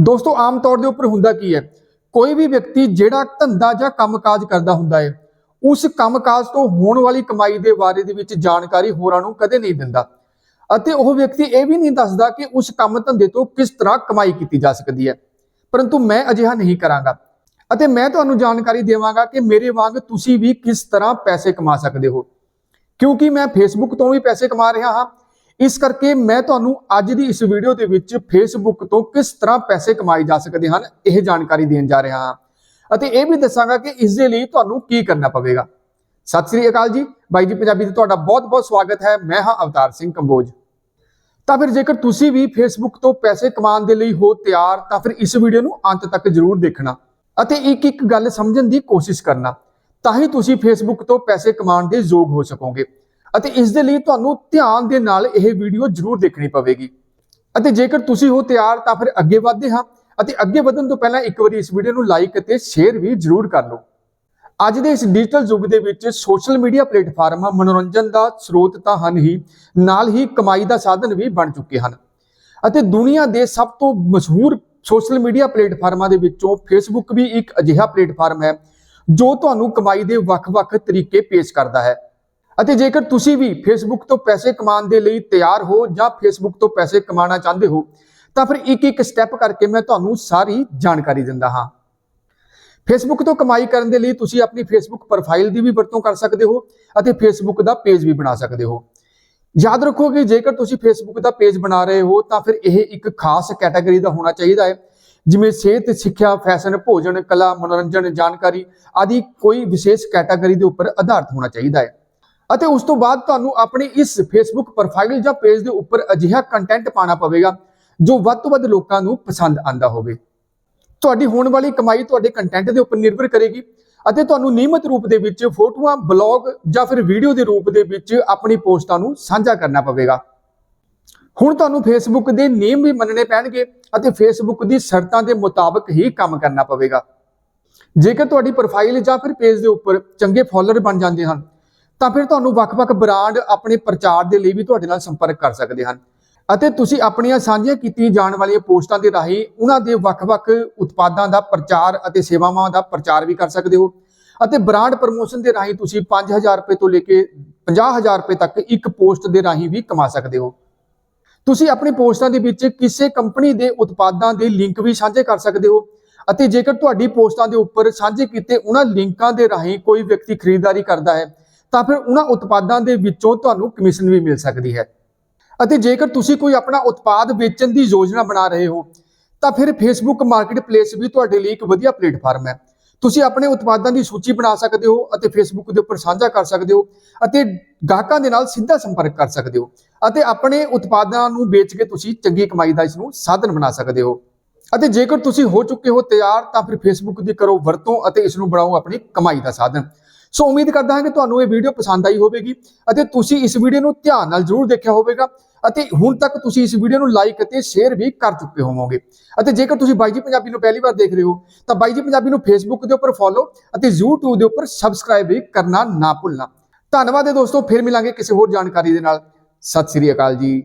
ਦੋਸਤੋ, ਆਮ ਤੌਰ ਦੇ ਉੱਪਰ ਹੁੰਦਾ ਕੀ ਹੈ? ਕੋਈ ਵੀ ਵਿਅਕਤੀ ਜਿਹੜਾ ਧੰਦਾ ਜਾਂ ਕੰਮਕਾਜ ਕਰਦਾ ਹੁੰਦਾ ਹੈ, ਉਸ ਕੰਮਕਾਜ ਤੋਂ ਹੋਣ ਵਾਲੀ ਕਮਾਈ ਦੇ ਬਾਰੇ ਦੇ ਵਿੱਚ ਜਾਣਕਾਰੀ ਹੋਰਾਂ ਨੂੰ ਕਦੇ ਨਹੀਂ ਦਿੰਦਾ। ਅਤੇ ਉਹ ਵਿਅਕਤੀ ਇਹ ਵੀ ਨਹੀਂ ਦੱਸਦਾ ਕਿ ਉਸ ਕੰਮ ਧੰਦੇ ਤੋਂ ਕਿਸ ਤਰ੍ਹਾਂ ਕਮਾਈ ਕੀਤੀ ਜਾ ਸਕਦੀ ਹੈ। ਪਰੰਤੂ ਮੈਂ ਅਜਿਹਾ ਨਹੀਂ ਕਰਾਂਗਾ। ਅਤੇ ਮੈਂ ਤੁਹਾਨੂੰ ਜਾਣਕਾਰੀ ਦੇਵਾਂਗਾ ਕਿ ਮੇਰੇ ਵਾਂਗ ਤੁਸੀਂ ਵੀ ਕਿਸ ਤਰ੍ਹਾਂ ਪੈਸੇ ਕਮਾ ਸਕਦੇ ਹੋ। ਕਿਉਂਕਿ ਮੈਂ ਫੇਸਬੁੱਕ ਤੋਂ ਵੀ ਪੈਸੇ ਕਮਾ ਰਿਹਾ ਹਾਂ ਇਸ ਕਰਕੇ ਮੈਂ ਤੁਹਾਨੂੰ ਅੱਜ ਦੀ ਇਸ ਵੀਡੀਓ ਦੇ ਵਿੱਚ ਫੇਸਬੁੱਕ ਤੋਂ ਕਿਸ ਤਰ੍ਹਾਂ ਪੈਸੇ ਕਮਾਏ ਜਾ ਸਕਦੇ ਹਨ, ਇਹ ਜਾਣਕਾਰੀ ਦੇਣ ਜਾ ਰਿਹਾ ਹਾਂ। ਅਤੇ ਇਹ ਵੀ ਦੱਸਾਂਗਾ ਕਿ ਇਸ ਦੇ ਲਈ ਤੁਹਾਨੂੰ ਕੀ ਕਰਨਾ ਪਵੇਗਾ। ਸਤਿ ਸ੍ਰੀ ਅਕਾਲ ਜੀ। ਬਾਈ ਜੀ ਪੰਜਾਬੀ ਤੇ ਤੁਹਾਡਾ ਬਹੁਤ-ਬਹੁਤ ਸਵਾਗਤ ਹੈ। ਮੈਂ ਹਾਂ ਅਵਤਾਰ ਸਿੰਘ ਕੰਬੋਜ। ਤਾਂ ਫਿਰ ਜੇਕਰ ਤੁਸੀਂ ਵੀ ਫੇਸਬੁੱਕ ਤੋਂ ਪੈਸੇ ਕਮਾਉਣ ਦੇ ਲਈ ਹੋ ਤਿਆਰ, ਤਾਂ ਫਿਰ ਇਸ ਵੀਡੀਓ ਨੂੰ ਅੰਤ ਤੱਕ ਜ਼ਰੂਰ ਦੇਖਣਾ ਅਤੇ ਇੱਕ ਇੱਕ ਗੱਲ ਸਮਝਣ ਦੀ ਕੋਸ਼ਿਸ਼ ਕਰਨਾ, ਤਾਂ ਹੀ ਤੁਸੀਂ ਫੇਸਬੁੱਕ ਤੋਂ ਪੈਸੇ ਕਮਾਉਣ ਦੇ ਯੋਗ ਹੋ ਸਕੋਗੇ। ਅਤੇ ਇਸ ਦੇ ਲਈ ਤੁਹਾਨੂੰ ਧਿਆਨ ਦੇ ਨਾਲ ਇਹ ਵੀਡੀਓ ਜ਼ਰੂਰ ਦੇਖਣੀ ਪਵੇਗੀ। ਅਤੇ ਜੇਕਰ ਤੁਸੀਂ ਹੋ ਤਿਆਰ ਤਾਂ ਫਿਰ ਅੱਗੇ ਵਧਦੇ ਹਾਂ ਅਤੇ ਅੱਗੇ ਵਧਣ ਤੋਂ ਪਹਿਲਾਂ ਇੱਕ ਵਾਰੀ ਇਸ ਵੀਡੀਓ ਨੂੰ ਲਾਈਕ ਅਤੇ ਸ਼ੇਅਰ ਵੀ ਜ਼ਰੂਰ ਕਰ ਲਓ। ਅੱਜ ਦੇ ਇਸ ਡਿਜੀਟਲ ਯੁੱਗ ਦੇ ਵਿੱਚ ਸੋਸ਼ਲ ਮੀਡੀਆ ਪਲੇਟਫਾਰਮਾਂ ਮਨੋਰੰਜਨ ਦਾ ਸਰੋਤ ਤਾਂ ਹਨ ਹੀ, ਨਾਲ ਹੀ ਕਮਾਈ ਦਾ ਸਾਧਨ ਵੀ ਬਣ ਚੁੱਕੇ ਹਨ। ਅਤੇ ਦੁਨੀਆ ਦੇ ਸਭ ਤੋਂ ਮਸ਼ਹੂਰ ਸੋਸ਼ਲ ਮੀਡੀਆ ਪਲੇਟਫਾਰਮਾਂ ਦੇ ਵਿੱਚੋਂ ਫੇਸਬੁੱਕ ਵੀ ਇੱਕ ਅਜਿਹਾ ਪਲੇਟਫਾਰਮ ਹੈ, ਜੋ ਤੁਹਾਨੂੰ ਕਮਾਈ ਦੇ ਵੱਖ-ਵੱਖ ਤਰੀਕੇ ਪੇਸ਼ ਕਰਦਾ ਹੈ। ਅਤੇ ਜੇਕਰ ਤੁਸੀਂ ਵੀ ਫੇਸਬੁੱਕ ਤੋਂ ਪੈਸੇ ਕਮਾਉਣ ਦੇ ਲਈ ਤਿਆਰ ਹੋ ਜਾਂ ਫੇਸਬੁੱਕ ਤੋਂ ਪੈਸੇ ਕਮਾਉਣਾ ਚਾਹੁੰਦੇ ਹੋ, ਤਾਂ ਫਿਰ ਇੱਕ ਇੱਕ ਸਟੈਪ ਕਰਕੇ ਮੈਂ ਤੁਹਾਨੂੰ ਸਾਰੀ ਜਾਣਕਾਰੀ ਦਿੰਦਾ ਹਾਂ। ਫੇਸਬੁੱਕ ਤੋਂ ਕਮਾਈ ਕਰਨ ਦੇ ਲਈ ਤੁਸੀਂ ਆਪਣੀ ਫੇਸਬੁੱਕ ਪ੍ਰੋਫਾਈਲ ਦੀ ਵੀ ਵਰਤੋਂ ਕਰ ਸਕਦੇ ਹੋ ਅਤੇ ਫੇਸਬੁੱਕ ਦਾ ਪੇਜ ਵੀ ਬਣਾ ਸਕਦੇ ਹੋ। ਯਾਦ ਰੱਖੋ ਕਿ ਜੇਕਰ ਤੁਸੀਂ ਫੇਸਬੁੱਕ ਦਾ ਪੇਜ ਬਣਾ ਰਹੇ ਹੋ, ਤਾਂ ਫਿਰ ਇਹ ਇੱਕ ਖਾਸ ਕੈਟਾਗਰੀ ਦਾ ਹੋਣਾ ਚਾਹੀਦਾ ਹੈ, ਜਿਵੇਂ ਸਿਹਤ, ਸਿੱਖਿਆ ਫੈਸ਼ਨ ਭੋਜਨ, ਕਲਾ, ਮਨੋਰੰਜਨ, ਜਾਣਕਾਰੀ ਆਦਿ ਕੋਈ ਵਿਸ਼ੇਸ਼ ਕੈਟਾਗਰੀ ਦੇ ਉੱਪਰ ਆਧਾਰਿਤ ਹੋਣਾ ਚਾਹੀਦਾ ਹੈ। ਅਤੇ ਉਸ ਤੋਂ ਬਾਅਦ ਤੁਹਾਨੂੰ ਆਪਣੀ ਇਸ ਫੇਸਬੁੱਕ ਪ੍ਰੋਫਾਈਲ ਜਾਂ ਪੇਜ ਦੇ ਉੱਪਰ ਅਜਿਹਾ ਕੰਟੈਂਟ ਪਾਣਾ ਪਵੇਗਾ, ਜੋ ਵੱਧ ਤੋਂ ਵੱਧ ਲੋਕਾਂ ਨੂੰ ਪਸੰਦ ਆਂਦਾ ਹੋਵੇ। ਤੁਹਾਡੀ ਹੋਣ ਵਾਲੀ ਕਮਾਈ ਤੁਹਾਡੇ ਕੰਟੈਂਟ ਦੇ ਉੱਪਰ ਨਿਰਭਰ ਕਰੇਗੀ ਅਤੇ ਤੁਹਾਨੂੰ ਨਿਯਮਤ ਰੂਪ ਦੇ ਵਿੱਚ ਫੋਟੋਆਂ ਬਲੌਗ ਜਾਂ ਫਿਰ ਵੀਡੀਓ ਦੇ ਰੂਪ ਦੇ ਵਿੱਚ ਆਪਣੀ ਪੋਸਟਾਂ ਨੂੰ ਸਾਂਝਾ ਕਰਨਾ ਪਵੇਗਾ। ਹੁਣ ਤੁਹਾਨੂੰ ਫੇਸਬੁੱਕ ਦੇ ਨਿਯਮ ਵੀ ਮੰਨਣੇ ਪੈਣਗੇ ਅਤੇ ਫੇਸਬੁੱਕ ਦੀ ਸ਼ਰਤਾਂ ਦੇ ਮੁਤਾਬਕ ਹੀ ਕੰਮ ਕਰਨਾ ਪਵੇਗਾ। ਜੇਕਰ ਤੁਹਾਡੀ ਪ੍ਰੋਫਾਈਲ ਜਾਂ ਫਿਰ ਪੇਜ ਦੇ ਉੱਪਰ ਚੰਗੇ ਫਾਲੋਅਰ ਬਣ ਜਾਂਦੇ ਹਨ ਤਾਂ ਫਿਰ ਤੁਹਾਨੂੰ ਵੱਖ-ਵੱਖ ਬ੍ਰਾਂਡ ਆਪਣੇ ਪ੍ਰਚਾਰ ਦੇ ਲਈ ਵੀ ਤੁਹਾਡੇ ਨਾਲ ਸੰਪਰਕ ਕਰ ਸਕਦੇ ਹਨ। ਅਤੇ ਤੁਸੀਂ ਆਪਣੀਆਂ ਸਾਂਝੀਆਂ ਕੀਤੀਆਂ ਜਾਣ ਵਾਲੀਆਂ ਪੋਸਟਾਂ ਦੇ ਰਾਹੀਂ ਉਹਨਾਂ ਦੇ ਵੱਖ-ਵੱਖ ਉਤਪਾਦਾਂ ਦਾ ਪ੍ਰਚਾਰ ਅਤੇ ਸੇਵਾਵਾਂ ਦਾ ਪ੍ਰਚਾਰ ਵੀ ਕਰ ਸਕਦੇ ਹੋ। ਅਤੇ ਬ੍ਰਾਂਡ ਪ੍ਰਮੋਸ਼ਨ ਦੇ ਰਾਹੀਂ ਤੁਸੀਂ 5000 ਰੁਪਏ ਤੋਂ ਲੈ ਕੇ 50000 ਰੁਪਏ ਤੱਕ ਇੱਕ ਪੋਸਟ ਦੇ ਰਾਹੀਂ ਵੀ ਕਮਾ ਸਕਦੇ ਹੋ। ਤੁਸੀਂ ਆਪਣੀ ਪੋਸਟਾਂ ਦੇ ਵਿੱਚ ਕਿਸੇ ਕੰਪਨੀ ਦੇ ਉਤਪਾਦਾਂ ਦੇ ਲਿੰਕ ਵੀ ਸਾਂਝੇ ਕਰ ਸਕਦੇ ਹੋ ਅਤੇ ਜੇਕਰ ਤੁਹਾਡੀ ਪੋਸਟਾਂ ਦੇ ਉੱਪਰ ਸਾਂਝੇ ਕੀਤੇ ਉਹਨਾਂ ਲਿੰਕਾਂ ਦੇ ਰਾਹੀਂ ਕੋਈ ਵਿਅਕਤੀ ਖਰੀਦਦਾਰੀ ਕਰਦਾ ਹੈ ਤਾਂ ਫਿਰ ਉਹਨਾਂ ਉਤਪਾਦਾਂ ਦੇ ਵਿੱਚੋਂ ਤੁਹਾਨੂੰ ਕਮਿਸ਼ਨ ਵੀ ਮਿਲ ਸਕਦੀ ਹੈ। ਅਤੇ ਜੇਕਰ ਤੁਸੀਂ ਕੋਈ ਆਪਣਾ ਉਤਪਾਦ ਵੇਚਣ ਦੀ ਯੋਜਨਾ ਬਣਾ ਰਹੇ ਹੋ, ਤਾਂ ਫਿਰ ਫੇਸਬੁੱਕ ਮਾਰਕੀਟਪਲੇਸ ਵੀ ਤੁਹਾਡੇ ਲਈ ਇੱਕ ਵਧੀਆ ਪਲੇਟਫਾਰਮ ਹੈ। ਤੁਸੀਂ ਆਪਣੇ ਉਤਪਾਦਾਂ ਦੀ ਸੂਚੀ ਬਣਾ ਸਕਦੇ ਹੋ ਅਤੇ ਫੇਸਬੁੱਕ ਦੇ ਉੱਪਰ ਸਾਂਝਾ ਕਰ ਸਕਦੇ ਹੋ ਅਤੇ ਗਾਹਕਾਂ ਦੇ ਨਾਲ ਸਿੱਧਾ ਸੰਪਰਕ ਕਰ ਸਕਦੇ ਹੋ ਅਤੇ ਆਪਣੇ ਉਤਪਾਦਾਂ ਨੂੰ ਵੇਚ ਕੇ ਤੁਸੀਂ ਚੰਗੀ ਕਮਾਈ ਦਾ ਇਸ ਨੂੰ ਸਾਧਨ ਬਣਾ ਸਕਦੇ ਹੋ। ਅਤੇ ਜੇਕਰ ਤੁਸੀਂ ਹੋ ਚੁੱਕੇ ਹੋ ਤਿਆਰ, ਤਾਂ ਫਿਰ ਫੇਸਬੁੱਕ ਦੀ ਕਰੋ ਵਰਤੋਂ ਅਤੇ ਇਸ ਨੂੰ ਬਣਾਓ ਆਪਣੀ ਕਮਾਈ ਦਾ ਸਾਧਨ। ਸੋ ਉਮੀਦ ਕਰਦਾ ਹਾਂ ਕਿ ਤੁਹਾਨੂੰ ਇਹ ਵੀਡੀਓ ਪਸੰਦ ਆਈ ਹੋਵੇਗੀ ਅਤੇ ਤੁਸੀਂ ਇਸ ਵੀਡੀਓ ਨੂੰ ਧਿਆਨ ਨਾਲ ਜ਼ਰੂਰ ਦੇਖਿਆ ਹੋਵੇਗਾ ਅਤੇ ਹੁਣ ਤੱਕ ਤੁਸੀਂ ਇਸ ਵੀਡੀਓ ਨੂੰ ਲਾਈਕ ਅਤੇ ਸ਼ੇਅਰ ਵੀ ਕਰ ਚੁੱਕੇ ਹੋਵੋਗੇ ਅਤੇ ਜੇਕਰ ਤੁਸੀਂ ਬਾਈ ਜੀ ਪੰਜਾਬੀ ਨੂੰ ਪਹਿਲੀ ਵਾਰ ਦੇਖ ਰਹੇ ਹੋ ਤਾਂ ਬਾਈ ਜੀ ਪੰਜਾਬੀ ਨੂੰ ਫੇਸਬੁੱਕ ਦੇ ਉੱਪਰ ਫੋਲੋ ਅਤੇ YouTube ਦੇ ਉੱਪਰ ਸਬਸਕ੍ਰਾਈਬ ਵੀ ਕਰਨਾ ਨਾ ਭੁੱਲਣਾ ਧੰਨਵਾਦ ਹੈ ਦੋਸਤੋ ਫਿਰ ਮਿਲਾਂਗੇ ਕਿਸੇ ਹੋਰ ਜਾਣਕਾਰੀ ਦੇ ਨਾਲ ਸਤਿ ਸ੍ਰੀ ਅਕਾਲ ਜੀ